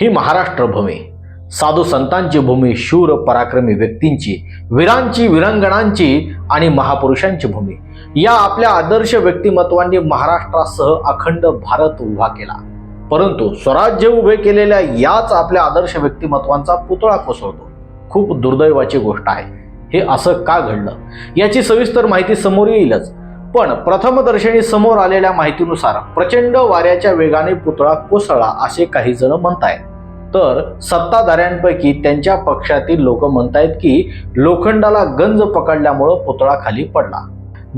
ही महाराष्ट्र भूमी. साधू संतांची भूमी शूर पराक्रमी व्यक्तींची वीरांची विरंगणांची आणि महापुरुषांची भूमी. या आपल्या आदर्श व्यक्तिमत्वांनी महाराष्ट्रासह अखंड भारत उभा केला. परंतु स्वराज्य उभे केलेल्या याच आपल्या आदर्श व्यक्तिमत्वांचा पुतळा कोसळतो. खूप दुर्दैवाची गोष्ट आहे. हे असं का घडलं? याची सविस्तर माहिती समोर येईलच. पण प्रथमदर्शनी समोर आलेल्या माहितीनुसार प्रचंड वाऱ्याच्या वेगाने पुतळा कोसळला असे काही जण म्हणतायत. तर सत्ताधाऱ्यांपैकी त्यांच्या पक्षातील लोक म्हणतायत की लोखंडाला गंज पकडल्यामुळं पुतळा खाली पडला.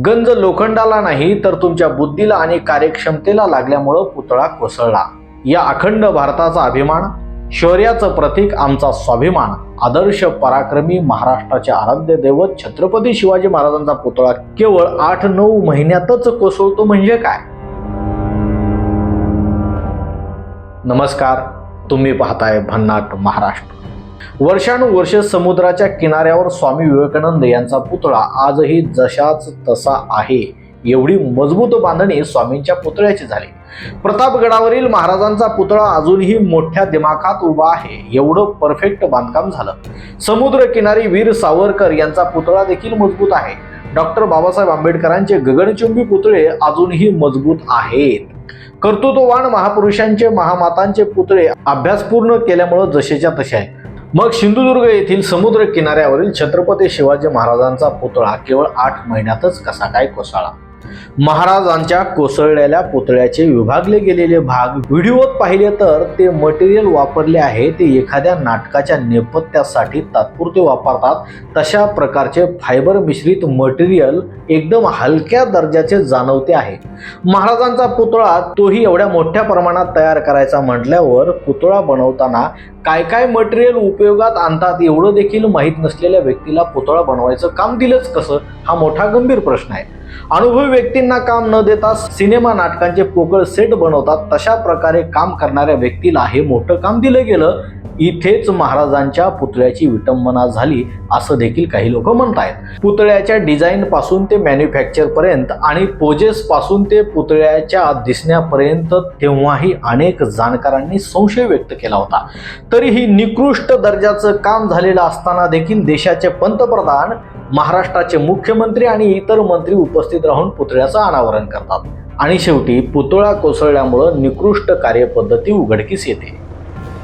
गंज लोखंडाला नाही तर तुमच्या बुद्धीला आणि कार्यक्षमतेला लागल्यामुळं पुतळा कोसळला. या अखंड भारताचा अभिमान शौर्याचं प्रतीक आमचा स्वाभिमान आदर्श पराक्रमी महाराष्ट्राचे आराध्य दैवत छत्रपती शिवाजी महाराजांचा पुतळा केवळ आठ नऊ महिन्यातच कोसळतो म्हणजे काय? नमस्कार. तुम्ही पाहताय भन्नाट महाराष्ट्र. वर्षानुवर्ष समुद्राच्या किनाऱ्यावर स्वामी विवेकानंद यांचा पुतळा आजही जशाच तसा आहे. एवढी मजबूत बांधणी स्वामींच्या पुतळ्याची झाली. प्रतापगडावरील महाराजांचा पुतळा अजूनही मोठ्या दिमाखात उभा आहे. एवढं परफेक्ट बांधकाम झालं. समुद्र किनारी वीर सावरकर यांचा पुतळा देखील मजबूत आहे. डॉक्टर बाबासाहेब आंबेडकरांचे गगनचुंबी पुतळे अजूनही मजबूत आहेत. कर्तृत्ववान महापुरुषांचे महामातांचे पुतळे अभ्यास पूर्ण केल्यामुळं जसेच्या तसे आहेत मग सिंधुदुर्ग येथील समुद्र किनाऱ्यावरील छत्रपती शिवाजी महाराजांचा पुतळा केवळ आठ महिन्यातच कसा काय कोसळला? महाराजांच्या कोसळलेल्या पुतळ्याचे विभागले गेलेले भाग व्हिडिओत पाहिले तर ते मटेरियल वापरले आहे ते एखाद्या नाटकाच्या नेपथ्यासाठी तात्पुरते वापरतात. तशा प्रकारचे फायबर मिश्रित मटेरियल एकदम हलक्या दर्जाचे जाणवते आहे. महाराजांचा पुतळा तोही एवढ्या मोठ्या प्रमाणात तयार करायचा म्हटल्यावर पुतळा बनवताना काय काय मटेरियल उपयोगात आणतात एवढं देखील माहीत नसलेल्या व्यक्तीला पुतळा बनवायचं काम दिलंच कसं? हा मोठा गंभीर प्रश्न आहे. अनुभवी व्यक्तींना काम न देता सिनेमा नाटकांचे पोकळ सेट बनवतात तशा प्रकारे काम करणाऱ्या व्यक्तीला हे मोठं काम दिलं गेलं. इथेच महाराजांच्या पुतळ्याची विटंबना झाली असं देखील काही लोक म्हणतायत. पुतळ्याच्या डिझाईन पासून ते मॅन्युफॅक्चर पर्यंत आणि पोजेस पासून ते पुतळ्याच्या दिसण्यापर्यंत तेव्हाही अनेक जाणकारांनी संशय व्यक्त केला होता. तरीही निकृष्ट दर्जाचं काम झालेलं असताना देखील देशाचे पंतप्रधान महाराष्ट्राचे मुख्यमंत्री आणि इतर मंत्री उपस्थित राहून पुतळ्याचं अनावरण करतात. आणि शेवटी पुतळा कोसळल्यामुळं निकृष्ट कार्यपद्धती उघडकीस येते.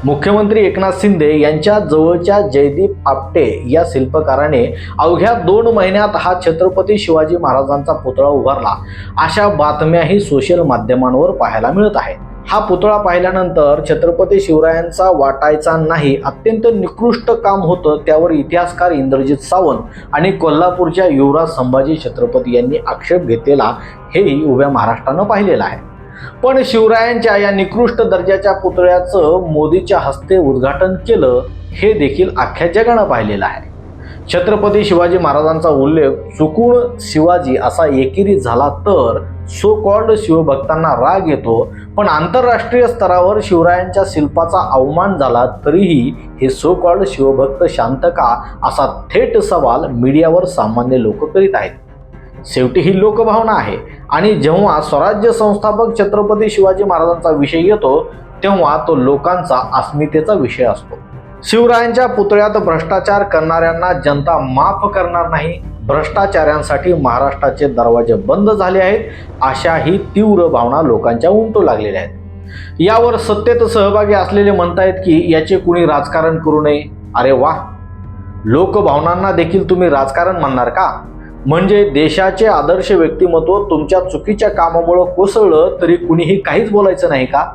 मुख्यमंत्री एकनाथ शिंदे यांच्या जवळच्या जयदीप आपटे या शिल्पकाराने अवघ्या दोन महिन्यात हा छत्रपती शिवाजी महाराजांचा पुतळा उभारला. अशा बातम्याही सोशल माध्यमांवर पाहायला मिळत आहेत. हा पुतळा पाहिल्यानंतर छत्रपती शिवरायांचा वाटायचा नाही अत्यंत निकृष्ट काम होतं त्यावर इतिहासकार इंद्रजित सावंत आणि कोल्हापूरच्या युवराज संभाजी छत्रपती यांनी आक्षेप घेतलेला हेही उभ्या महाराष्ट्रानं पाहिलेलं आहे. पण शिवरायांच्या या निकृष्ट दर्जाच्या पुतळ्याचं मोदीच्या हस्ते उद्घाटन केलं हे देखील अख्ख्या जगानं पाहिलेलं आहे. छत्रपती शिवाजी महाराजांचा उल्लेख चुकून शिवाजी असा एकेरी झाला तर सो कॉल्ड शिवभक्तांना राग येतो पण आंतरराष्ट्रीय स्तरावर शिवरायांच्या शिल्पाचा अवमान झाला तरीही हे सो कॉल्ड शिवभक्त शांत का असा थेट सवाल मीडियावर सामान्य लोक करीत आहेत. शेवटी ही लोकभावना आहे आणि जेव्हा स्वराज्य संस्थापक छत्रपती शिवाजी महाराजांचा विषय येतो तेव्हा तो लोकांचा अस्मितेचा विषय असतो. शिवरायांच्या पुतळ्यात भ्रष्टाचार करणाऱ्यांना जनता माफ करणार नाही. भ्रष्टाचाऱ्यांसाठी महाराष्ट्राचे दरवाजे बंद झाले आहेत. अशा ही तीव्र भावना लोकांच्या उमटू लागलेल्या आहेत. यावर सत्तेत सहभागी असलेले म्हणतायत की याचे कुणी राजकारण करू नये. अरे वा! लोकभावनांना देखील तुम्ही राजकारण म्हणणार का? म्हणजे देशाचे आदर्श व्यक्तिमत्व तुमच्या चुकीच्या कामामुळं कोसळलं तरी कुणीही काहीच बोलायचं नाही का?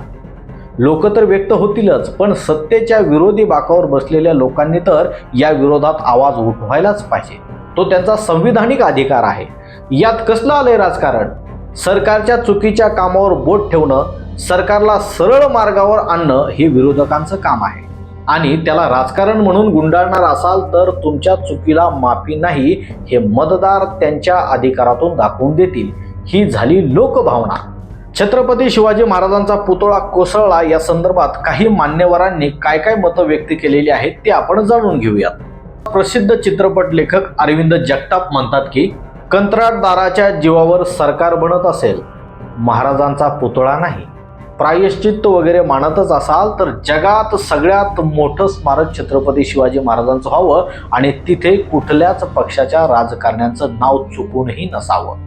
लोक तर व्यक्त होतीलच पण सत्तेच्या विरोधी बाकावर बसलेल्या लोकांनी तर या विरोधात आवाज उठवायलाच पाहिजे. तो त्यांचा संविधानिक अधिकार आहे. यात कसलं आलंय राजकारण? सरकारच्या चुकीच्या कामावर बोट ठेवणं सरकारला सरळ मार्गावर आणणं हे विरोधकांचं काम आहे. आणि त्याला राजकारण म्हणून गुंडाळणार असाल तर तुमच्या चुकीला माफी नाही हे मतदार त्यांच्या अधिकारातून दाखवून देतील. ही झाली लोकभावना. छत्रपती शिवाजी महाराजांचा पुतळा कोसळला. या संदर्भात काही मान्यवरांनी काय काय मतं व्यक्त केलेली आहेत ते आपण जाणून घेऊयात. प्रसिद्ध चित्रपट लेखक अरविंद जगताप म्हणतात की कंत्राटदाराच्या जीवावर सरकार बनत असेल महाराजांचा पुतळा नाही. प्रायश्चित्त वगैरे मानतच असाल तर जगात सगळ्यात मोठं स्मारक छत्रपती शिवाजी महाराजांचं व्हावं आणि तिथे कुठल्याच पक्षाच्या राजकारण्यांचं नाव चुकूनही नसावं.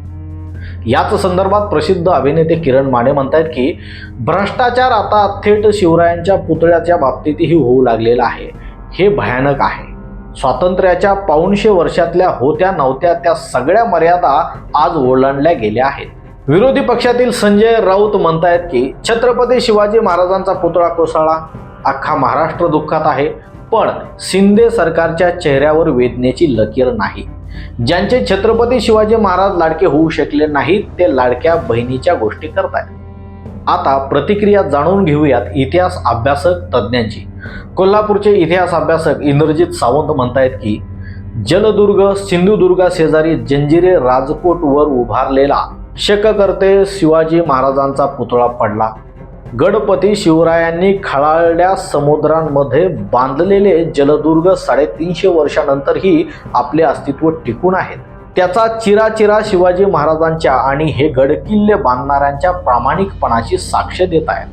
याच संदर्भात प्रसिद्ध अभिनेते किरण माने म्हणतायत की भ्रष्टाचार आता थेट शिवरायांच्या पुतळ्याच्या बाबतीतही होऊ लागलेला आहे. हे भयानक आहे. स्वातंत्र्याच्या पाऊणशे वर्षातल्या होत्या नव्हत्या त्या सगळ्या मर्यादा आज ओलांडल्या गेल्या आहेत. विरोधी पक्षातील संजय राऊत म्हणतायत की छत्रपती शिवाजी महाराजांचा पुतळा कोसळला. अख्खा महाराष्ट्र दुःखात आहे. पण शिंदे सरकारच्या चेहऱ्यावर वेदनेची लकीर नाही. ज्यांचे छत्रपती शिवाजी महाराज लाडके होऊ शकले नाहीत ते लाडक्या बहिणीच्या गोष्टी करतायत. आता प्रतिक्रिया जाणून घेऊयात इतिहास अभ्यासक तज्ज्ञांची. कोल्हापूरचे इतिहास अभ्यासक इंद्रजित सावंत म्हणतायत की जलदुर्ग सिंधुदुर्गा शेजारी जंजिरे राजकोटवर उभारलेला शककर्ते शिवाजी महाराजांचा पुतळा पडला. गणपती शिवरायांनी खळाळल्या समुद्रांमध्ये बांधलेले जलदुर्ग साडेतीनशे वर्षानंतरही आपले अस्तित्व टिकून आहेत. त्याचा चिराचिरा शिवाजी महाराजांच्या आणि हे गडकिल्ले बांधणाऱ्यांच्या प्रामाणिकपणाची साक्ष देत आहेत.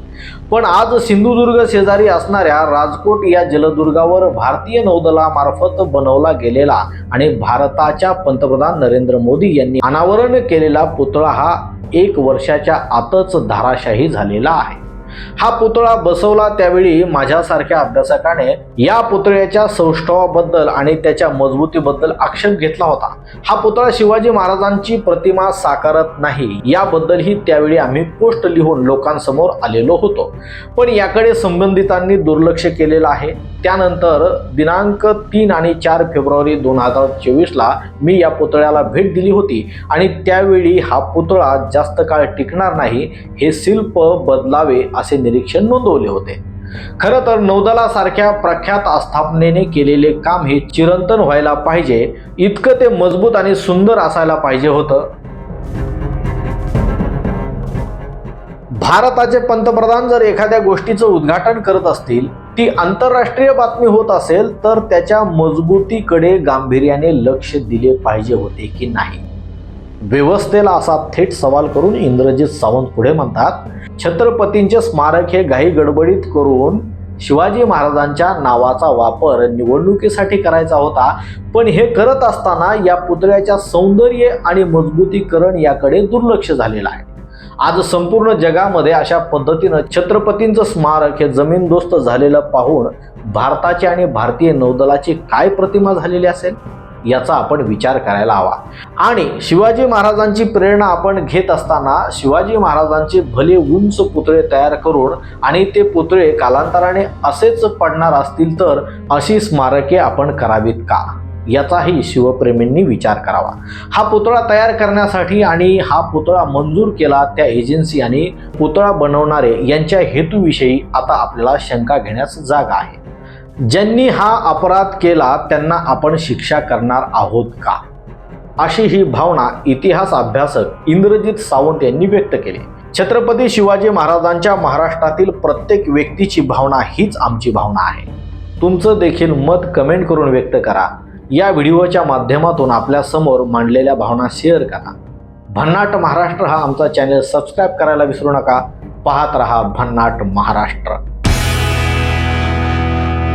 पण आज सिंधुदुर्ग शेजारी असणाऱ्या राजकोट या जलदुर्गावर भारतीय नौदलामार्फत बनवला गेलेला आणि भारताच्या पंतप्रधान नरेंद्र मोदी यांनी अनावरण केलेला पुतळा हा एक वर्षाच्या आतच धाराशाही झालेला आहे. हा पुतळा बसवला त्यावेळी माझ्यासारख्या अभ्यासकाने या पुतळ्याच्या सौष्ठवाबद्दल आणि त्याच्या मजबूतीबद्दल आक्षेप घेतला होता. हा पुतळा शिवाजी महाराजांची प्रतिमा साकारत नाही याबद्दलही त्यावेळी आम्ही पोस्ट लिहून लोकांसमोर आलेलो होतो. पण याकडे संबंधितांनी दुर्लक्ष केलेलं आहे. त्यानंतर दिनांक तीन आणि चार फेब्रुवारी दोन हजार चोवीसला मी या पुतळ्याला भेट दिली होती आणि त्यावेळी हा पुतळा जास्त काळ टिकणार नाही हे शिल्प बदलावे असे निरीक्षण नोंदवले होते. खरं तर नौदलासारख्या प्रख्यात आस्थापनेने केलेले काम हे चिरंतन व्हायला पाहिजे इतकं ते मजबूत आणि सुंदर असायला पाहिजे होतं. भारताचे पंतप्रधान जर एखाद्या गोष्टीचं उद्घाटन करत असतील ती आंतरराष्ट्रीय बातमी होत असेल तर त्याच्या मजबूतीकडे गांभीर्याने लक्ष दिले पाहिजे होते की नाही. व्यवस्थेला असा थेट सवाल करून इंद्रजित सावंत पुढे म्हणतात छत्रपतींचे स्मारक हे घाई गडबडीत करून शिवाजी महाराजांच्या नावाचा वापर निवडणुकीसाठी करायचा होता. पण हे करत असताना या पुतळ्याच्या सौंदर्य आणि मजबूतीकरण याकडे दुर्लक्ष झालेलं आहे. आज संपूर्ण जगामध्ये अशा पद्धतीनं छत्रपतींचं स्मारक हे जमीनदोस्त झालेलं पाहून भारताची आणि भारतीय नौदलाची काय प्रतिमा झालेली असेल? याचा आपण विचार करायला हवा. आणि शिवाजी महाराजांची प्रेरणा आपण घेत असताना शिवाजी महाराजांचे भले उंच पुतळे तयार करून आणि ते पुतळे कालांतराने असेच पडणार असतील तर अशी स्मारके आपण करावीत का? याचाही शिवप्रेमींनी विचार करावा. हा पुतळा तयार करण्यासाठी आणि हा पुतळा मंजूर केला त्या एजन्सी आणि पुतळा बनवणारे यांच्या हेतूविषयी आता आपल्याला शंका घेण्यास जागा आहे. ज्यांनी हा अपराध केला त्यांना आपण शिक्षा करणार आहोत का? अशी ही भावना इतिहास अभ्यासक इंद्रजित सावंत यांनी व्यक्त केली. छत्रपती शिवाजी महाराजांच्या महाराष्ट्रातील प्रत्येक व्यक्तीची भावना हीच आमची भावना आहे. तुमचं देखील मत कमेंट करून व्यक्त करा. या व्हिडिओच्या माध्यमातून आपल्यासमोर मांडलेल्या भावना शेअर करा. भन्नाट महाराष्ट्र हा आमचा चॅनल. सबस्क्राईब करायला विसरू नका. पाहत रहा भन्नाट महाराष्ट्र.